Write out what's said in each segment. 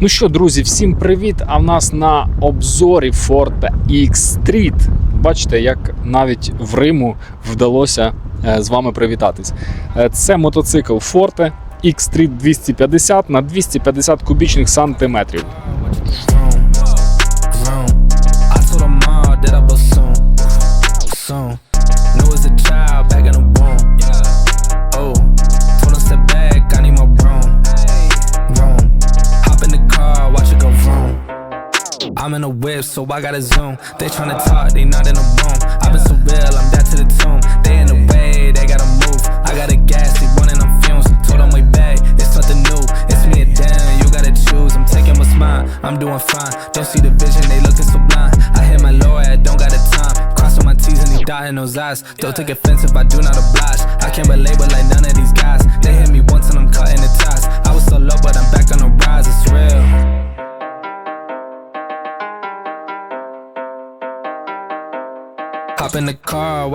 Ну що, друзі, всім привіт! А в нас на обзорі Ford X-Street. Бачите, як навіть в Риму вдалося е, з вами привітатись. Е, Це мотоцикл Forte X-Street 250 на 250 кубічних сантиметрів. I'm in a whip, so I gotta zoom. They tryna talk, they not in the room. i been so real, I'm dead to the tomb. They in the way, they gotta move. I got a gas, they running on fumes. Told them way back, it's something new. It's me and them, you gotta choose. I'm taking what's mine, I'm doing fine. Don't see the vision, they looking so blind. I hit my lawyer, I don't got the time. Crossing my T's and he dotting those eyes. Don't take offense if I do not oblige. I can't relate with like none of these guys. They hit me once and I'm cutting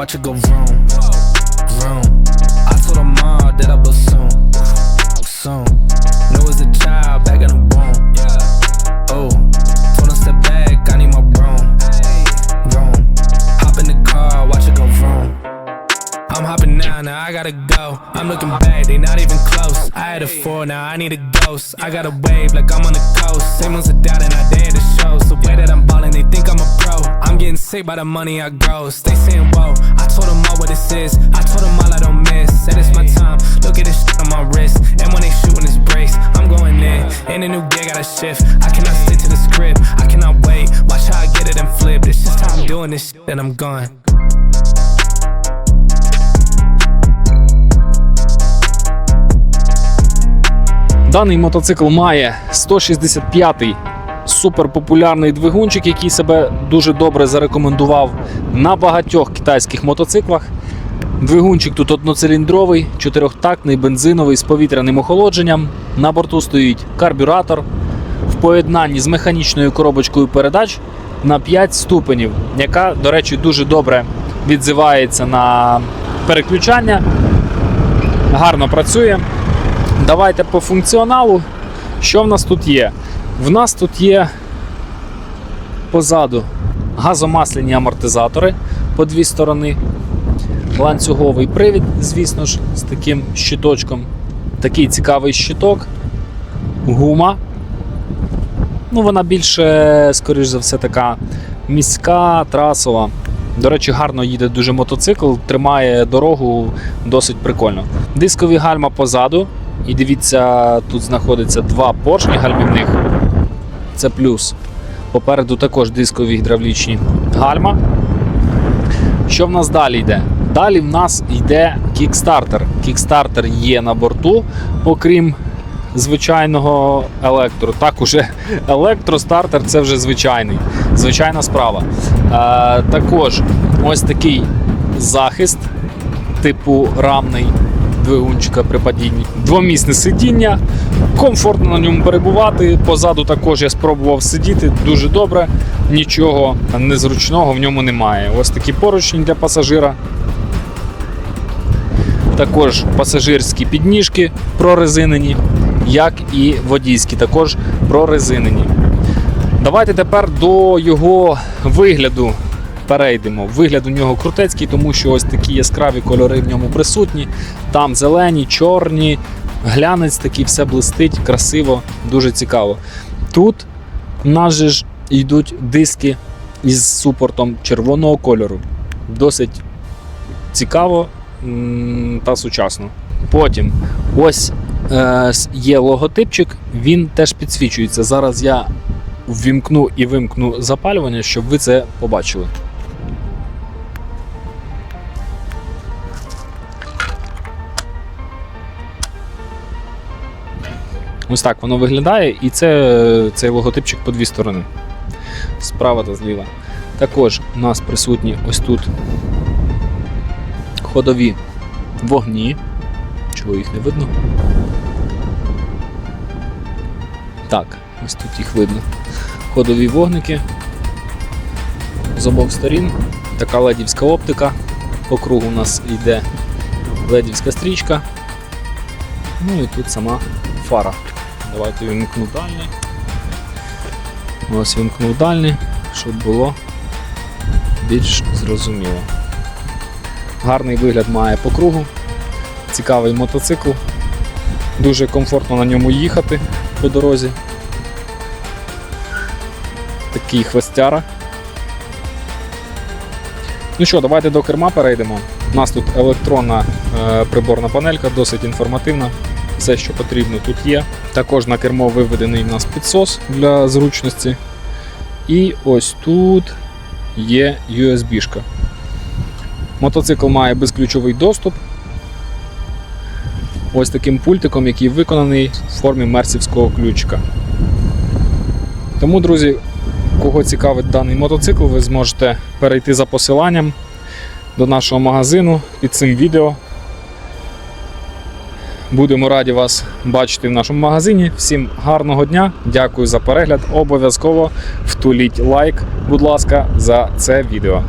watch it go vroom, vroom. I told her mom that I was soon, soon. Knew as a child back in the womb. Oh, told her step back, I need my room, room. Hop in the car, watch it go vroom. I'm hopping now, now I gotta go. I'm looking back, they not even close. I had a four, now I need a ghost. I got a wave like I'm on the coast. Same ones are doubting, I sick by the money I gross. They saying whoa, I told them all what this is. I told them all I don't miss. Said it's my time. Look at this shit on my wrist. And when they shooting this brace, I'm going in. In a new gig, gotta shift. I cannot stick to the script. I cannot wait. Watch how I get it and flip. It's just how I'm doing this shit, and I'm gone. Даний мотоцикл має 165-й суперпопулярний двигунчик, який себе дуже добре зарекомендував на багатьох китайських мотоциклах. Двигунчик тут одноциліндровий, чотирьохтактний, бензиновий з повітряним охолодженням. На борту стоїть карбюратор в поєднанні з механічною коробочкою передач на 5 ступенів, яка, до речі, дуже добре відзивається на переключання. Гарно працює. Давайте по функціоналу. Що в нас тут є? В нас тут є позаду газомасляні амортизатори по дві сторони. Ланцюговий привід, звісно ж, з таким щиточком. Такий цікавий щиток. Гума. Ну, вона більше, скоріш за все, така міська, трасова. До речі, гарно їде дуже мотоцикл, тримає дорогу досить прикольно. Дискові гальма позаду. І дивіться, тут знаходиться два поршні гальмівних. Це плюс. Попереду також дискові гідравлічні гальма. Що в нас далі йде? Далі в нас йде кікстартер. Кікстартер є на борту, окрім звичайного електро. Так, уже електростартер це вже звичайний, звичайна справа. Е, також ось такий захист, типу рамний двигунчика при падінні. Двомісне сидіння, комфортно на ньому перебувати. Позаду також я спробував сидіти дуже добре, нічого незручного в ньому немає. Ось такі поручні для пасажира. Також пасажирські підніжки прорезинені, як і водійські, також прорезинені. Давайте тепер до його вигляду перейдемо. Вигляд у нього крутецький, тому що ось такі яскраві кольори в ньому присутні. Там зелені, чорні, глянець такий, все блистить, красиво, дуже цікаво. Тут же ж йдуть диски із супортом червоного кольору. Досить цікаво та сучасно. Потім ось е, є логотипчик, він теж підсвічується. Зараз я ввімкну і вимкну запалювання, щоб ви це побачили. Ось так воно виглядає, і це цей логотипчик по дві сторони. Справа та зліва. Також у нас присутні ось тут ходові вогні. Чого їх не видно? Так, ось тут їх видно. Ходові вогники з обох сторін. Така ледівська оптика. По кругу у нас йде ледівська стрічка. Ну і тут сама фара. Давайте вимкну дальний. Ось вімкнув дальні, щоб було більш зрозуміло. Гарний вигляд має по кругу. Цікавий мотоцикл. Дуже комфортно на ньому їхати по дорозі. Такий хвостяра. Ну що, давайте до керма перейдемо. У нас тут електронна е, приборна панелька, досить інформативна. Все, що потрібно, тут є. Також на кермо виведений у нас підсос для зручності. І ось тут є USB-шка. Мотоцикл має безключовий доступ. Ось таким пультиком, який виконаний в формі мерсівського ключика. Тому, друзі, кого цікавить даний мотоцикл, ви зможете перейти за посиланням до нашого магазину під цим відео. Будемо раді вас бачити в нашому магазині. Всім гарного дня, дякую за перегляд. Обов'язково втуліть лайк, будь ласка, за це відео.